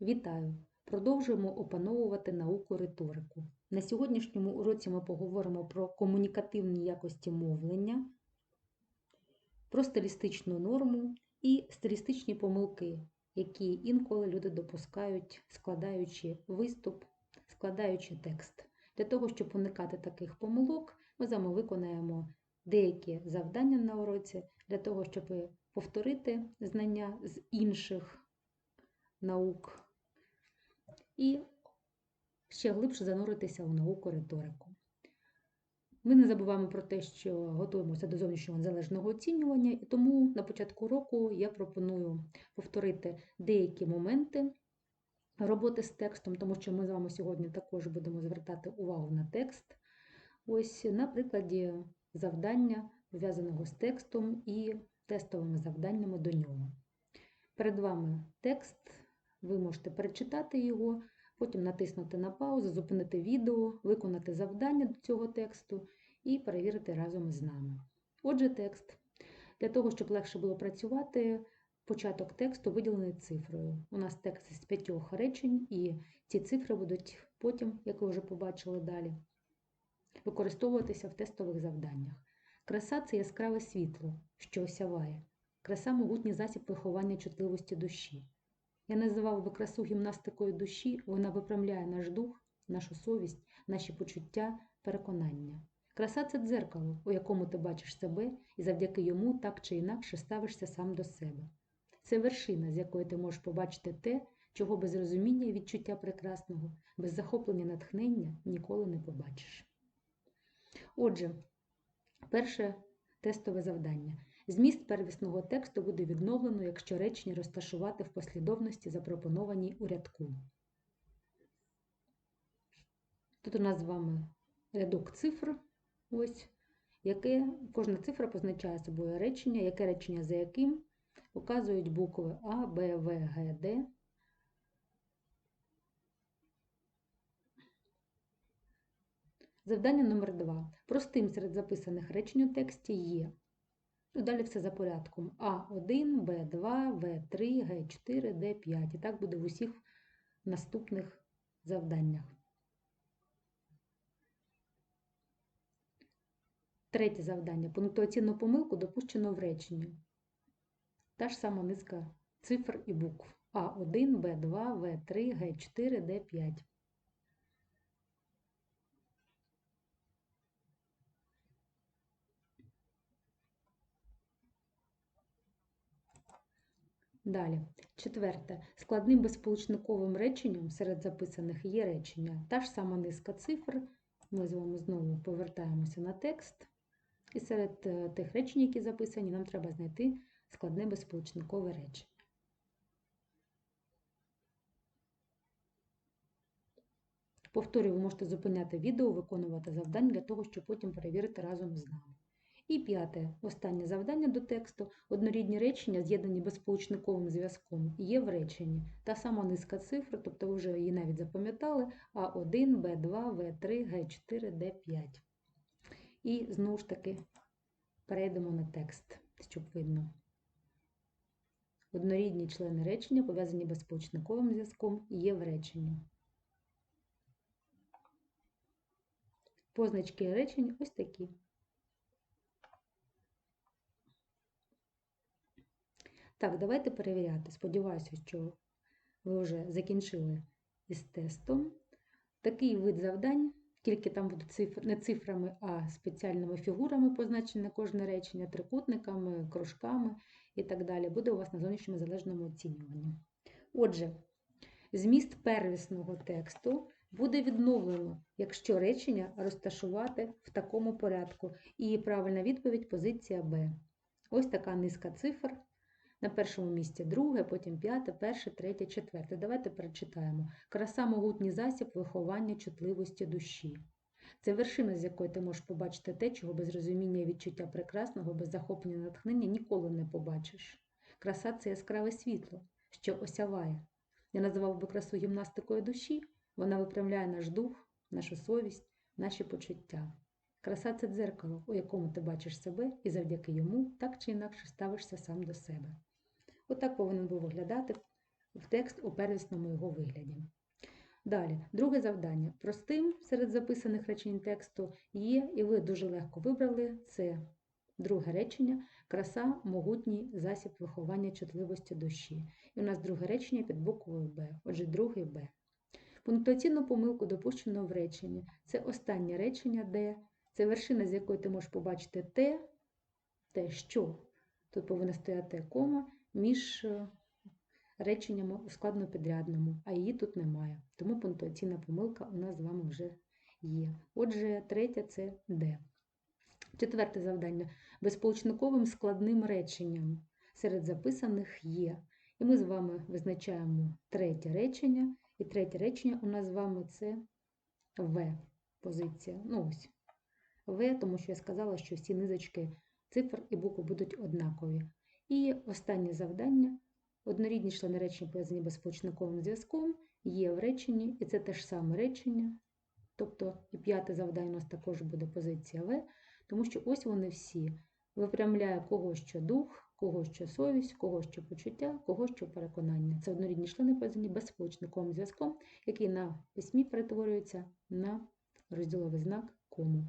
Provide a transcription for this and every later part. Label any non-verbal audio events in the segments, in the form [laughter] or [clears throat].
Вітаю! Продовжуємо опановувати науку риторику. На сьогоднішньому уроці ми поговоримо про комунікативні якості мовлення, про стилістичну норму і стилістичні помилки, які інколи люди допускають, складаючи виступ, складаючи текст. Для того, щоб уникати таких помилок, ми з вами виконаємо деякі завдання на уроці для того, щоб повторити знання з інших наук і ще глибше зануритися у науку риторику. Ми не забуваємо про те, що готуємося до зовнішнього незалежного оцінювання, і тому на початку року я пропоную повторити деякі моменти роботи з текстом, тому що ми з вами сьогодні також будемо звертати увагу на текст. Ось на прикладі завдання, пов'язаного з текстом і тестовими завданнями до нього. Перед вами текст, ви можете перечитати його, потім натиснути на паузу, зупинити відео, виконати завдання до цього тексту і перевірити разом з нами. Отже, текст. Для того, щоб легше було працювати, початок тексту виділений цифрою. У нас текст з п'ятьох речень, і ці цифри будуть потім, як ви вже побачили далі, використовуватися в тестових завданнях. Краса це яскраве світло, що осяває. Краса могутній засіб виховання чутливості душі. Я називав би красу гімнастикою душі, вона випрямляє наш дух, нашу совість, наші почуття, переконання. Краса це дзеркало, у якому ти бачиш себе і завдяки йому так чи інакше ставишся сам до себе. Це вершина, з якої ти можеш побачити те, чого без розуміння і відчуття прекрасного, без захоплення натхнення ніколи не побачиш. Отже, перше тестове завдання. Зміст первісного тексту буде відновлено, якщо речення розташувати в послідовності, запропонованій у рядку. Тут у нас з вами рядок цифр, ось, яке, кожна цифра позначає собою речення, яке речення за яким показують букви А, Б, В, Г, Д. Завдання номер 2 Простим серед записаних речень у тексті є. Ну, Далі все за порядком. А1, Б2, В3, Г4, Д5. І так буде в усіх наступних завданнях. Третє завдання. Пунктуаційну помилку допущено в реченні. Та ж сама низка цифр і букв. А1, Б2, В3, Г4, Д5. Далі. Четверте. Складним безсполучниковим реченням серед записаних є речення. Та ж сама низка цифр. Ми з вами знову повертаємося на текст. І серед е, тих речень, які записані, нам треба знайти складне безсполучникове речення. Повторюю, ви можете зупиняти відео, виконувати завдання для того, щоб потім перевірити разом з нами. І п'яте, останнє завдання до тексту. Однорідні речення, з'єднані безсполучниковим зв'язком, є в реченні. Та сама низка цифр, тобто ви вже її навіть запам'ятали, А1, Б2, В3, Г4, Д5. І знову ж таки перейдемо на текст, щоб видно. Однорідні члени речення, пов'язані безсполучниковим зв'язком, є в реченні. Позначки речень ось такі. Так, давайте перевіряти. Сподіваюся, що ви вже закінчили із тестом. Такий вид завдань, тільки там будуть цифр, не цифрами, а спеціальними фігурами позначене кожне речення, трикутниками, кружками і так далі, буде у вас на зовнішньому залежному оцінюванні. Отже, зміст первісного тексту буде відновлено, якщо речення розташувати в такому порядку. І правильна відповідь позиція Б. Ось така низка цифр. На першому місці друге, потім п'яте, перше, третє, четверте. Давайте перечитаємо. Краса могутній засіб виховання чутливості душі. Це вершина, з якої ти можеш побачити те, чого без розуміння і відчуття прекрасного, без захоплення натхнення ніколи не побачиш. Краса це яскраве світло, що осяває. Я називав би красу гімнастикою душі, вона випрямляє наш дух, нашу совість, наші почуття. Краса це дзеркало, у якому ти бачиш себе і завдяки йому так чи інакше ставишся сам до себе. Отак повинен був виглядати в текст у первісному його вигляді. Далі, друге завдання. Простим серед записаних речень тексту є, і ви дуже легко вибрали це друге речення краса, могутній засіб виховання чутливості душі. І у нас друге речення під буквою Б, отже, другий Б. Пунктуаційну помилку допущено в реченні. Це останнє речення, де це вершина, з якої ти можеш побачити те, те, що. Тут повинна стояти кома між е, реченнями у складнопідрядному, а її тут немає. Тому пунктуаційна помилка у нас з вами вже є. Отже, третє це Д. Четверте завдання. Безполучниковим складним реченням серед записаних є. І ми з вами визначаємо третє речення. І третє речення у нас з вами це В позиція. Ну ось В, тому що я сказала, що всі низочки цифр і букв будуть однакові. І останнє завдання. Однорідні члени речення пов'язані безполучниковим зв'язком є в реченні, і це те ж саме речення. Тобто і п'яте завдання у нас також буде позиція В, тому що ось вони всі. Випрямляє кого що дух, кого що совість, кого що почуття, кого що переконання. Це однорідні члени пов'язані безполучниковим зв'язком, який на письмі перетворюється на розділовий знак кому.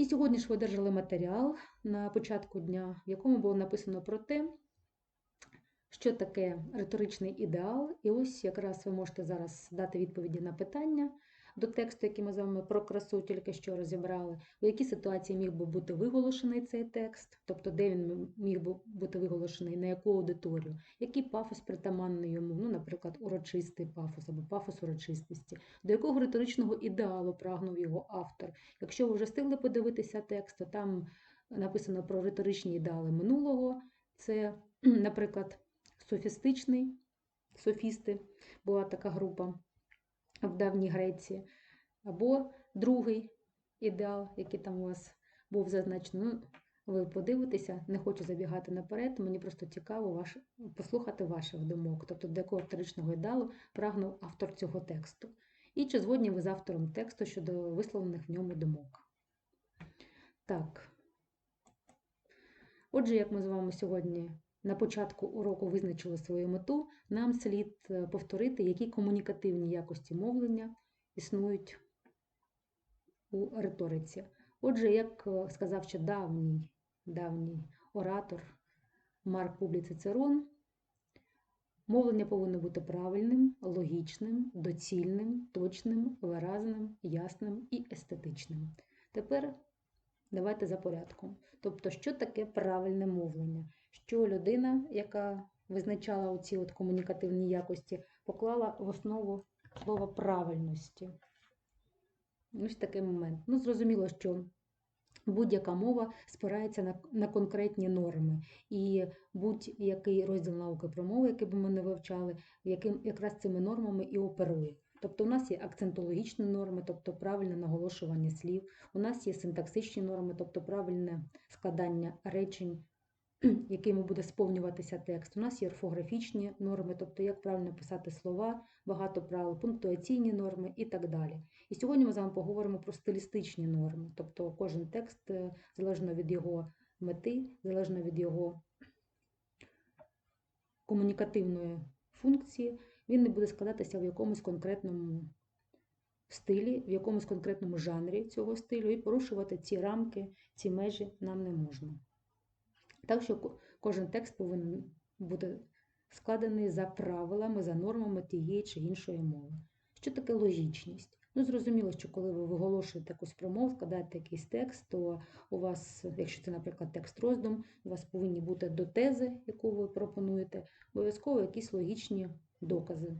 І сьогодні ж ви одержали матеріал на початку дня, в якому було написано про те, що таке риторичний ідеал. І ось якраз ви можете зараз дати відповіді на питання до тексту, який ми з вами про красу тільки що розібрали, у якій ситуації міг би бути виголошений цей текст, тобто де він міг би бути виголошений, на яку аудиторію, який пафос притаманний йому, ну, наприклад, урочистий пафос або пафос урочистості, до якого риторичного ідеалу прагнув його автор. Якщо ви вже встигли подивитися текст, то там написано про риторичні ідеали минулого, це, наприклад, софістичний, софісти, була така група в давній Греції, або другий ідеал, який там у вас був зазначений. Ну, ви подивитеся, не хочу забігати наперед, мені просто цікаво ваш, послухати ваших думок, тобто до якого ідеалу прагнув автор цього тексту. І чи згодні ви з автором тексту щодо висловлених в ньому думок. Так. Отже, як ми з вами сьогодні на початку уроку визначили свою мету, нам слід е, повторити, які комунікативні якості мовлення існують у риториці. Отже, як е, сказав ще давній давній оратор Марк Публі Цицерон, мовлення повинно бути правильним, логічним, доцільним, точним, виразним, ясним і естетичним. Тепер давайте за порядком. Тобто, що таке правильне мовлення? Що людина, яка визначала оці от комунікативні якості, поклала в основу слова правильності. Ось такий момент. Ну, зрозуміло, що будь-яка мова спирається на на конкретні норми. І будь-який розділ науки про мову, який би ми не вивчали, яким якраз цими нормами і оперує. Тобто у нас є акцентологічні норми, тобто правильне наголошування слів, у нас є синтаксичні норми, тобто правильне складання речень [clears throat] якими буде сповнюватися текст. У нас є орфографічні норми, тобто як правильно писати слова, багато правил, пунктуаційні норми і так далі. І сьогодні ми з вами поговоримо про стилістичні норми, тобто кожен текст, е, залежно від його мети, залежно від його комунікативної функції, він не буде складатися в якомусь конкретному стилі, в якомусь конкретному жанрі цього стилю, і порушувати ці рамки, ці межі нам не можна. Так що кожен текст повинен бути складений за правилами, за нормами тієї чи іншої мови. Що таке логічність? Ну, зрозуміло, що коли ви виголошуєте якусь промову, складаєте якийсь текст, то у вас, якщо це, наприклад, текст роздум, у вас повинні бути до тези, яку ви пропонуєте, обов'язково якісь логічні докази.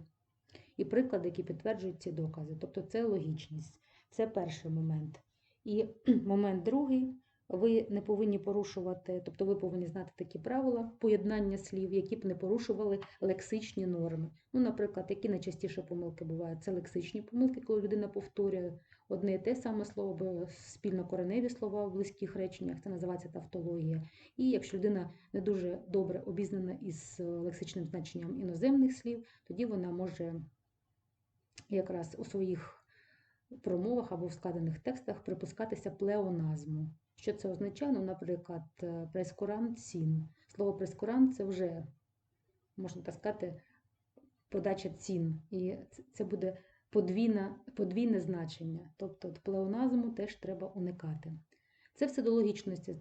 І приклади, які підтверджують ці докази. Тобто це логічність. Це перший момент. І [clears throat] момент другий ви не повинні порушувати, тобто ви повинні знати такі правила поєднання слів, які б не порушували лексичні норми. Ну, наприклад, які найчастіше помилки бувають? Це лексичні помилки, коли людина повторює одне і те саме слово, або спільно кореневі слова в близьких реченнях, це називається тавтологія. І якщо людина не дуже добре обізнана із лексичним значенням іноземних слів, тоді вона може якраз у своїх промовах або в складених текстах припускатися плеоназму. Що це означає? Ну, наприклад, е, прескурант сін. Слово прескурант це вже можна так сказати, подача цін. І це- буде подвійна, подвійне значення. Тобто плеоназму теж треба уникати. Це все до логічності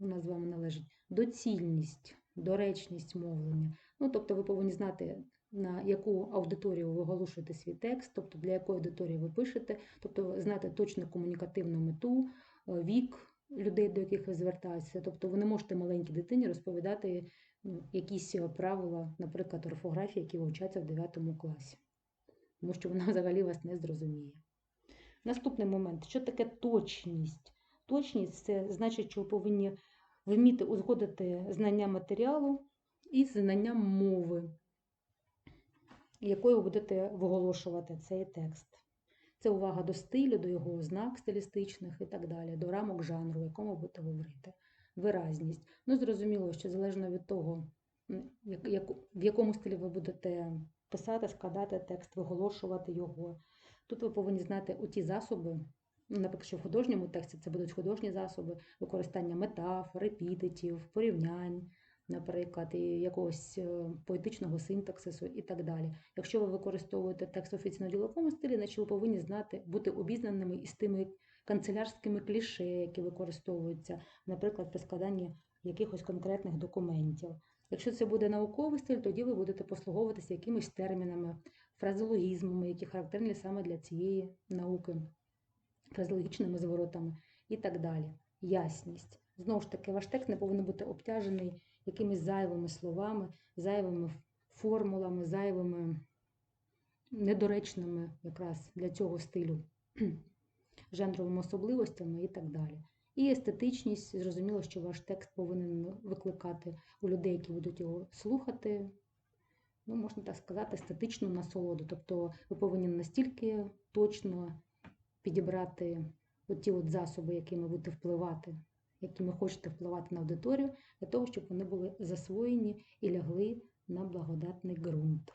у нас з вами належить. Доцільність, доречність мовлення. Ну, тобто ви повинні знати, на яку аудиторію ви оголошуєте свій текст, тобто для якої аудиторії ви пишете, тобто знати точно комунікативну мету, е, вік людей, до яких ви звертаєтеся. Тобто ви не можете маленькій дитині розповідати ну, якісь е, правила, наприклад, орфографії, які вивчаться в 9 класі, тому що вона [laughs] взагалі вас не зрозуміє. Наступний момент: що таке точність? Точність це значить, що ви повинні вміти узгодити знання матеріалу і знання мови, якою ви будете виголошувати цей текст. Це увага до стилю, до його ознак стилістичних і так далі, до рамок жанру, в якому будете говорити. Виразність. Ну, зрозуміло, що залежно від того, як- як- в якому стилі ви будете писати, складати текст, виголошувати його. Тут ви повинні знати оті засоби, ну, наприклад, що в художньому тексті це будуть художні засоби, використання метафор, епітетів, порівнянь, наприклад, і якогось е, поетичного синтаксису і так далі. Якщо ви використовуєте текст в офіційно-діловому стилі, значить ви повинні знати, бути обізнаними із тими канцелярськими кліше, які використовуються, наприклад, при складанні якихось конкретних документів. Якщо це буде науковий стиль, тоді ви будете послуговуватися якимись термінами, фразеологізмами, які характерні саме для цієї науки, фразеологічними зворотами і так далі. Ясність. Знову ж таки, ваш текст не повинен бути обтяжений якимись зайвими словами, зайвими формулами, зайвими недоречними якраз для цього стилю [clears throat] жанровими особливостями і так далі. І естетичність, зрозуміло, що ваш текст повинен викликати у людей, які будуть його слухати, ну, можна так сказати, естетичну насолоду. Тобто ви повинні настільки точно підібрати ті от засоби, якими будете впливати, якими хочете впливати на аудиторію, для того, щоб вони були засвоєні і лягли на благодатний ґрунт.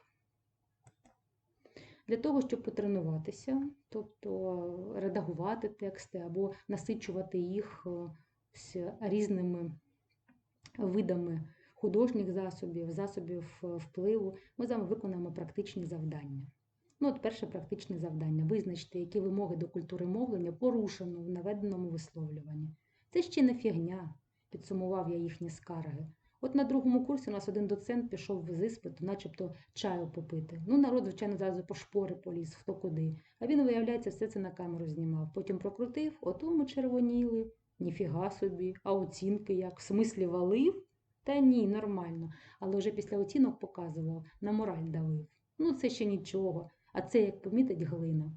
Для того, щоб потренуватися, тобто редагувати тексти або насичувати їх е, з різними видами художніх засобів, засобів е, впливу, ми з вами виконаємо практичні завдання. Ну, от перше практичне завдання визначте, які вимоги до культури мовлення порушено в наведеному висловлюванні. Це ще не фігня, підсумував я їхні скарги. От на другому курсі у нас один доцент пішов з іспиту, начебто чаю попити. Ну, народ, звичайно, зразу по шпори поліз, хто куди. А він, виявляється, все це на камеру знімав. Потім прокрутив, ото ми червоніли, ніфіга собі, а оцінки як? В смислі валив? Та ні, нормально. Але вже після оцінок показував, на мораль давив. Ну, це ще нічого. А це, як помітить, глина.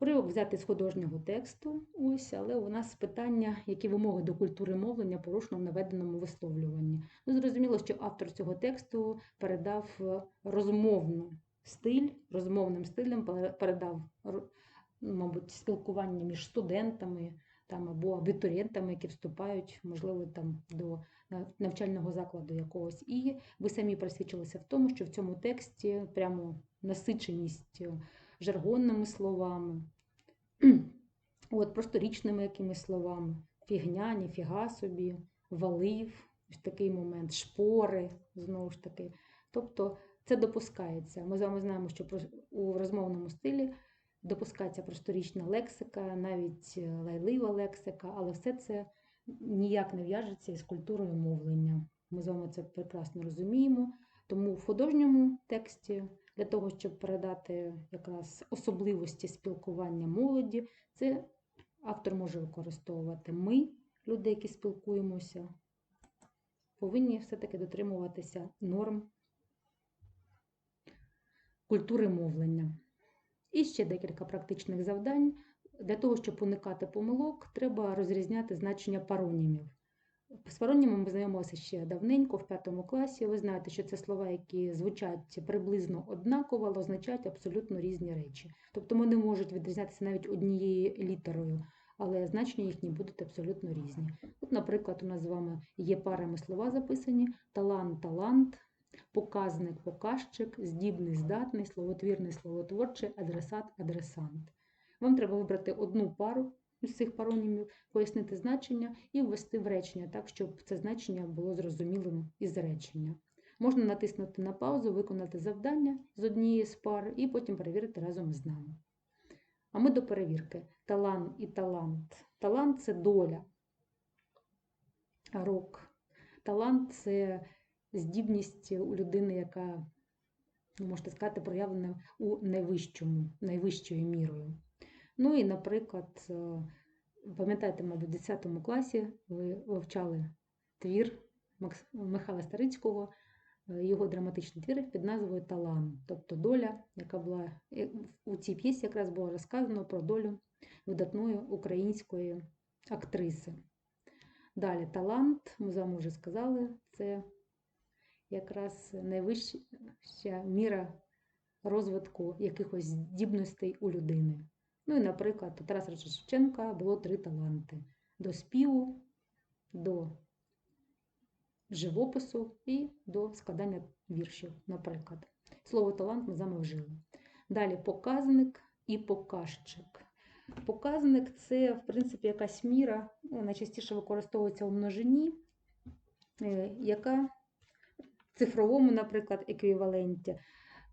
Уривок взяти з художнього тексту, ось, але у нас питання, які вимоги до культури мовлення порушено в наведеному висловлюванні. Ну, зрозуміло, що автор цього тексту передав е, розмовний стиль, розмовним стилем передав, ну, мабуть, спілкування між студентами там, або абітурієнтами, які вступають, можливо, там до навчального закладу якогось. І ви самі просвідчилися в тому, що в цьому тексті прямо насиченість е, жаргонними словами, [clears throat] от просторічними якимись словами, фігня, ніфіга собі, валив, ось такий момент, шпори, знову ж таки. Тобто це допускається. Ми з вами знаємо, що у розмовному стилі допускається просторічна лексика, навіть е, лайлива лексика, але все це ніяк не в'яжеться із культурою мовлення. Ми з вами це прекрасно розуміємо. Тому в художньому тексті для того, щоб передати якраз особливості спілкування молоді, це автор може використовувати. Ми, люди, які спілкуємося, повинні все-таки дотримуватися норм культури мовлення. І ще декілька практичних завдань. Для того, щоб уникати помилок, треба розрізняти значення паронімів. З паронімами ми знайомилися ще давненько, в п'ятому класі. Ви знаєте, що це слова, які звучать приблизно однаково, але означають абсолютно різні речі. Тобто вони можуть відрізнятися навіть однією літерою, але значення їхні будуть абсолютно різні. От, наприклад, у нас з вами є парами слова записані: талант, талант, показник, показчик, здібний, здатний, словотвірний, словотворчий, адресат, адресант. Вам треба вибрати одну пару з цих паронімів, пояснити значення і ввести в речення так, щоб це значення було зрозумілим із речення. Можна натиснути на паузу, виконати завдання з однієї з пар і потім перевірити разом з нами. А ми до перевірки. Талант і талант. Талант це доля. Рок. Талант це здібність у людини, яка, ну, можете сказати, проявлена у найвищому, найвищою мірою. Ну і, наприклад, е, пам'ятаєте, мабуть, в 10 класі ви вивчали твір Михайла Старицького, е, його драматичний твір під назвою Талант, тобто доля, яка була е, у цій п'єсі якраз було розказано про долю видатної української актриси. Далі талант, ми з вами вже сказали, це якраз найвища міра розвитку якихось здібностей у людини. Ну і, наприклад, у Тараса Шевченка було три таланти: до співу, до живопису і до складання віршів, наприклад. Слово талант ми з вами вжили. Далі показник і показчик. Показник це, в принципі, якась міра, ну, найчастіше використовується у множині, е, яка в цифровому, наприклад, еквіваленті,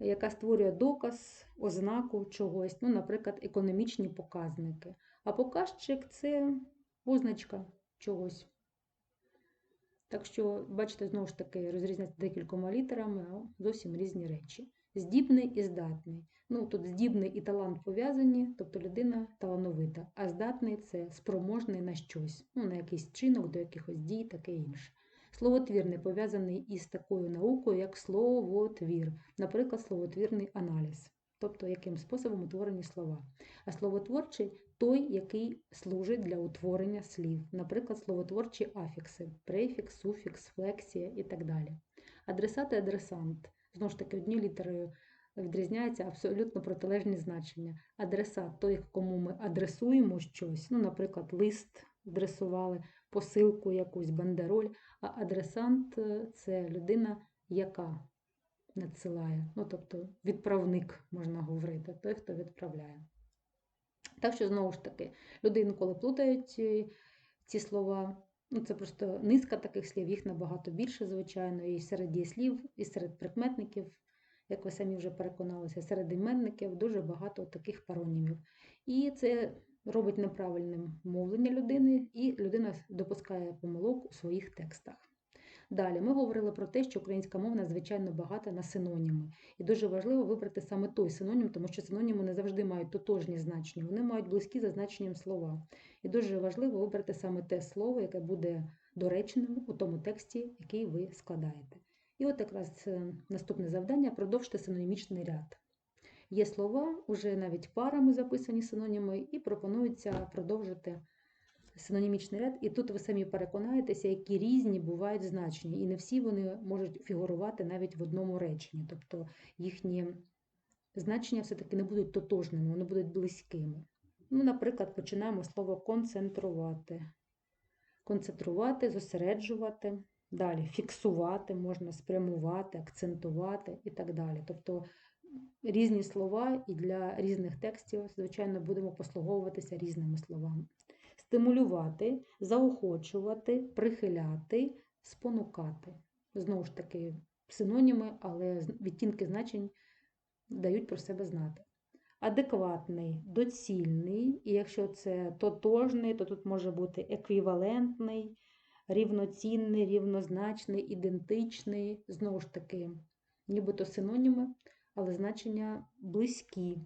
яка створює доказ, ознаку чогось, ну, наприклад, економічні показники. А показчик це позначка чогось. Так що, бачите, знову ж таки, розрізняти декількома літерами а зовсім різні речі. Здібний і здатний. Ну, тут здібний і талант пов'язані, тобто людина талановита, а здатний це спроможний на щось, ну, на якийсь чинок, до якихось дій, таке інше. Словотвірний пов'язаний із такою наукою, як словотвір, наприклад, словотвірний аналіз, тобто яким способом утворені слова. А словотворчий той, який служить для утворення слів, наприклад, словотворчі афікси, префікс, суфікс, флексія і так далі. Адресат і адресант. Знову ж таки, одні літерою відрізняються абсолютно протилежні значення. Адресат той, кому ми адресуємо щось, ну, наприклад, лист адресували, посилку якусь, бандероль, а адресант е, це людина, яка надсилає, ну, тобто відправник, можна говорити, той, хто відправляє. Так що, знову ж таки, люди інколи плутають е, ці слова. Ну, Це просто низка таких слів, їх набагато більше, звичайно, і серед дієслів, і серед прикметників, як ви самі вже переконалися, серед іменників дуже багато таких паронімів. І це робить неправильним мовлення людини, і людина допускає помилок у своїх текстах. Далі ми говорили про те, що українська мова надзвичайно багата на синоніми. І дуже важливо вибрати саме той синонім, тому що синоніми не завжди мають тотожні значення, вони мають близькі за значенням слова. І дуже важливо вибрати саме те слово, яке буде доречним у тому тексті, який ви складаєте. І от якраз е, наступне завдання продовжте синонімічний ряд. Є слова, вже навіть парами записані синоніми, і пропонується продовжити синонімічний ряд. І тут ви самі переконаєтеся, які різні бувають значення, і не всі вони можуть фігурувати навіть в одному реченні. Тобто їхні значення все-таки не будуть тотожними, вони будуть близькими. Ну, Наприклад, починаємо слово концентрувати. Концентрувати, зосереджувати, далі фіксувати, можна спрямувати, акцентувати і так далі. Тобто різні слова і для різних текстів, звичайно, будемо послуговуватися різними словами. Стимулювати, заохочувати, прихиляти, спонукати. Знову ж таки, синоніми, але відтінки значень дають про себе знати. Адекватний, доцільний, і якщо це тотожний, то тут може бути еквівалентний, рівноцінний, рівнозначний, ідентичний, знову ж таки, нібито синоніми, але значення близькі,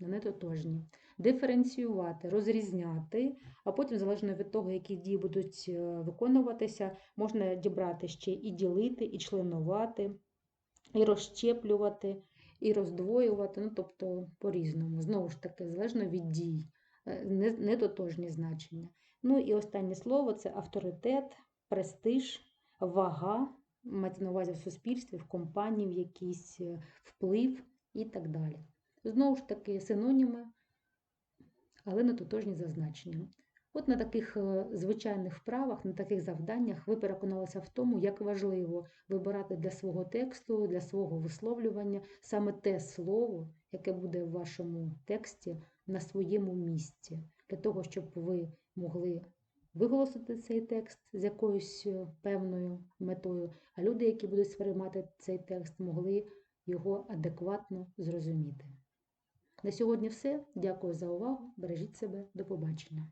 не тотожні. Диференціювати, розрізняти, а потім, залежно від того, які дії будуть е, виконуватися, можна дібрати ще і ділити, і членувати, і розщеплювати, і роздвоювати, ну, тобто по-різному. Знову ж таки, залежно від дій, е, нетотожні значення. Ну і останнє слово це авторитет, престиж, вага, мається на увазі в суспільстві, в компанії, в якийсь е, вплив і так далі. Знову ж таки, синоніми, але не тотожні за. От на таких е, звичайних вправах, на таких завданнях ви переконалися в тому, як важливо вибирати для свого тексту, для свого висловлювання саме те слово, яке буде в вашому тексті на своєму місці, для того, щоб ви могли виголосити цей текст з якоюсь е, певною метою, а люди, які будуть сприймати цей текст, могли його адекватно зрозуміти. На сьогодні все. Дякую за увагу. Бережіть себе. До побачення.